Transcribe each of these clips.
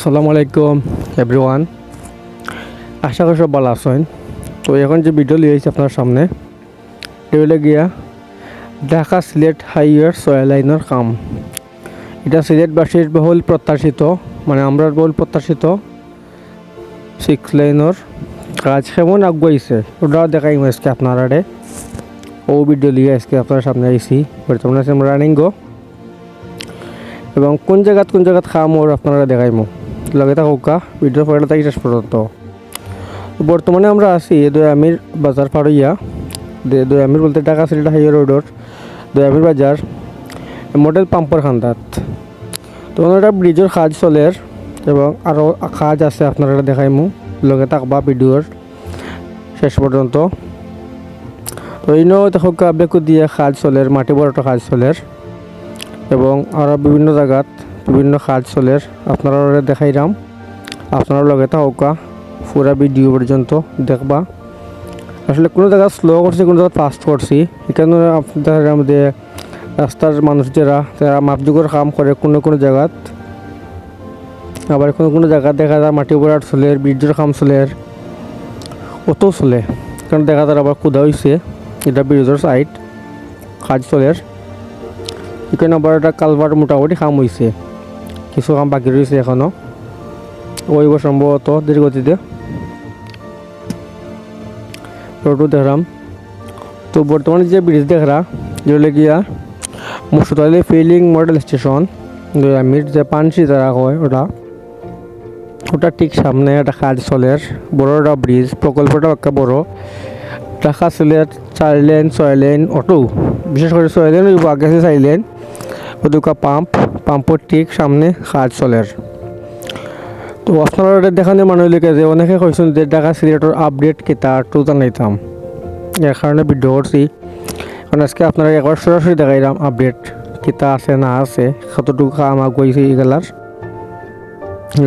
আসসালামু আলাইকুম এভরিওয়ান আশা করি সব ভালো আছেন। তো এখন যে ভিডিও লিয়ে আইছি আপনার সামনে এগুলো গিয়া ঢাকা সিলেট হাইওয়ের ছয় লাইনের কাম। এটা সিলেটবাসীর বহুল প্রত্যাশিত মানে আমরা বহুল প্রত্যাশিত সিক্স লাইনের কাজ কেমন আগুয়াইছে, ওটাও দেখাই আজকে আপনারা ও ভিডিও লিয়ে আজকে আপনার সামনে আইছি। বর্তমানে আছে রানিং গো এবং কোন জায়গাত কোন জায়গাত খাম ওর আপনারা দেখাইমো। লগে থাকুকা ভিডিও পড়া থাকি শেষ পর্যন্ত। বর্তমানে আমরা আছি দয়ামির বাজার পাড়ইয়া দয়ামির বলতে ঢাকা সিলেট হাইওয়ে রোডর দয়ামির বাজার, মডেল পাম্পর খান্দাত। তো একটা ব্রিজের কাজ চলের এবং আরও কাজ আছে আপনারা দেখাইমু, লগে থাকবা ভিডিওর শেষ পর্যন্ত। তো ইনো দেখুকা বেকু দিয়ে কাজ চলের মাটি বড়টা কাজ চলের এবং আরও বিভিন্ন জায়গাত বিভিন্ন কাজ চলের। আপনারা দেখাইরাম আপনার লগে থাকা পুরা ভিডিও পর্যন্ত দেখবা। আসলে কোনো জায়গা স্লো করছি, কোনো জায়গা ফাস্ট করছি। এখানে রাস্তার মানুষ যারা, তারা মাপযোগের কাম করে কোনো কোনো জায়গাত। আবার কোনো কোনো জায়গা দেখা যায় মাটি পড়ার চলের, ব্রিজের কাম চলের। অত চলে। কারণ দেখা যায় আবার কুদা হয়েছে এটা ব্রিজের সাইড কাজ চলের। এখানে আবার একটা কালভার মোটামুটি কাম হয়েছে কিছু কাম বাকি রয়েছে এখনও ওইব সম্ভবত দীর্ঘতিতে রোডও দেখলাম তো বর্তমানে যে ব্রিজ দেখরা যেগুলো গিয়া মুসুতালি ফিলিং মডেল স্টেশন আমির যে পানসি তারা হয় ওটা। ওটা ঠিক সামনে একটা কাজ চলের বড় একটা ব্রিজ প্রকল্পটা একটা বড়। ঢাকা সিলেট চার লেন ছয় লেন অটো বিশেষ করে ছয় লেন আগে আছে চার লেন ওদুকা পাম্প পাম্পর ঠিক সামনে কাজ চলের তো আপনারা দেখানো মানুষকে যে অনেকে কইছেন যে ঢাকা সিলেটর আপডেট কেতা তো জানাইতাম এর কারণে ভিডিও করছি কারণ আজকে আপনারা একবার সরাসরি দেখাইলাম আপডেট কেতা আছে না আছে। কতটুকু কাম আগুয়াইছে এগুলার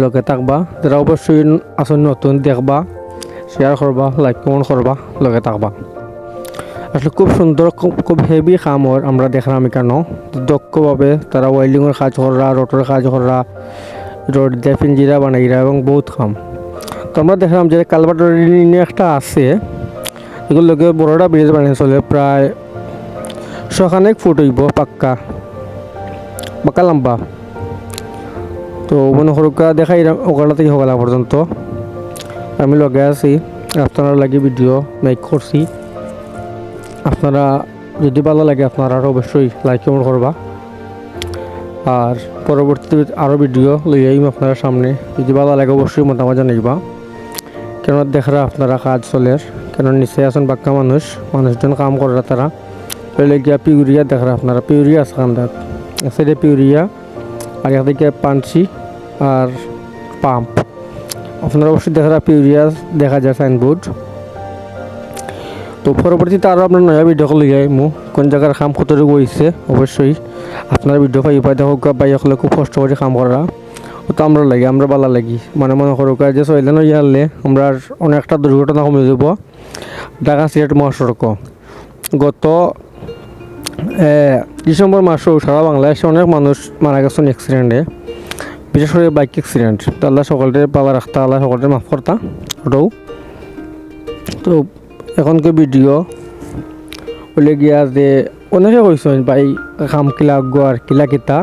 লগে থাকবা। যারা অবশ্যই আসুন নতুন দেখবা। শেয়ার করবা লাইক কমেন্ট করবা লগে থাকবা। আসলে খুব সুন্দর, খুব হেভি কামর আমরা দেখলাম কেন দক্ষভাবে তারা ওয়েল্ডিংয়ের কাজ করা রোটের কাজ করা রোড দিয়ে পিঞ্জিরা বানাইরা এবং বহুত কাম। তো আমরা দেখলাম যে কালভার্টের একটা আছে এগুলো লোকে বড়টা ব্রিজ বানিয়ে চলে, প্রায় শখানেক ফুট হইব পাক্কা পাক্কা লম্বা তো মনে সরকা দেখাই ওখানে থেকে সকালা পর্যন্ত। আমি লগে আছি, আপনারা লাগে ভিডিও মেক করছি। আপনারা যদি ভালো লাগে আপনারা আরও অবশ্যই লাইক কমেন্ট করবা। আর পরবর্তী আরও ভিডিও লই আইম আপনার সামনে। যদি ভালো লাগে অবশ্যই মতামত জানাইবা। কেন দেখরা আপনারা কাজ চলের কেন নিচে আছেন বাক্কা মানুষ। মানুষজন কাম করে তারা। লইলে গিয়া পিউরিয়া দেখরা আপনারা। পিউরিয়া আছে কান্দাত সাইডে পিউরিয়া। আর এদিকে পানসি আর পাম্প। আপনারা অবশ্যই দেখা পিউরিয়া দেখা যায় সাইনবোর্ড। তো পরবর্তীতে আরও আপনার নয়া ভিডিও যাই মো কোন জায়গার কাম কতটুকু হয়েছে অবশ্যই আপনার ভিডিও পাই পাই দেখো বাই হলে খুব কষ্ট করে কাম করা। তো আমরা লাগি, আমরা বালা লাগি। মানে মনে করো যে চলে ইয়ারলে আমরা অনেকটা দুর্ঘটনা কমে যাব। ঢাকা সিলেট মহাসড়ক। গত ডিসেম্বর মাসেও সারা বাংলাদেশে অনেক মানুষ মারা গেছেন অ্যাক্সিডেন্টে বিশেষ করে বাইক অ্যাক্সিডেন্ট তো আল্লাহ সকলকে পালা রাখতা, আল্লাহ সকলকে মাফ করতা। ওটাও। তো এখনকার ভিডিও বলে গিয়া যে অনেকে কইছেন ভাই কাম কিলা গোয়ার কিলা কিতা?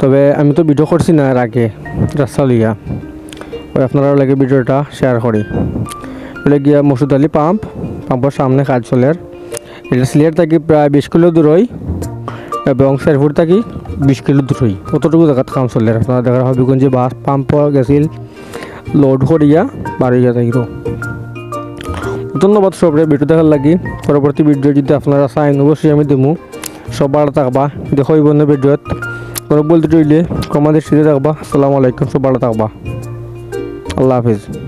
তবে আমি তো ভিডিও করছি না এর আগে রাস্তা লিয়া ওই আপনারা লাগে ভিডিওটা শেয়ার করি বলে গিয়া মসুদ আলী পাম্প পাম্পের সামনে কাজ চলের এটা সিলেট থাকি প্রায় বিশ কিলো দূরই এবং শেরপুর থাকি বিশ কিলো দূরই অতটুকু জায়গাত কাম চলে। আপনারা দেখার হবিগঞ্জে বাস পাম্প গেছিল লোড করিয়া বাড়ি গিয়া থাকিব। ধন্যবাদ সবরে, ভিডিও দেখার লাগি। পরবর্তী ভিডিও যদি আপনারা চাইন অবশ্যই আমি দেবো সবার থাকবা দেখো এই বন্ধু ভিডিওত। কোনো বলতে রইলে কমাদের সিটে থাকবা। আসসালামু আলাইকুম, সবার থাকবা। আল্লাহ হাফিজ।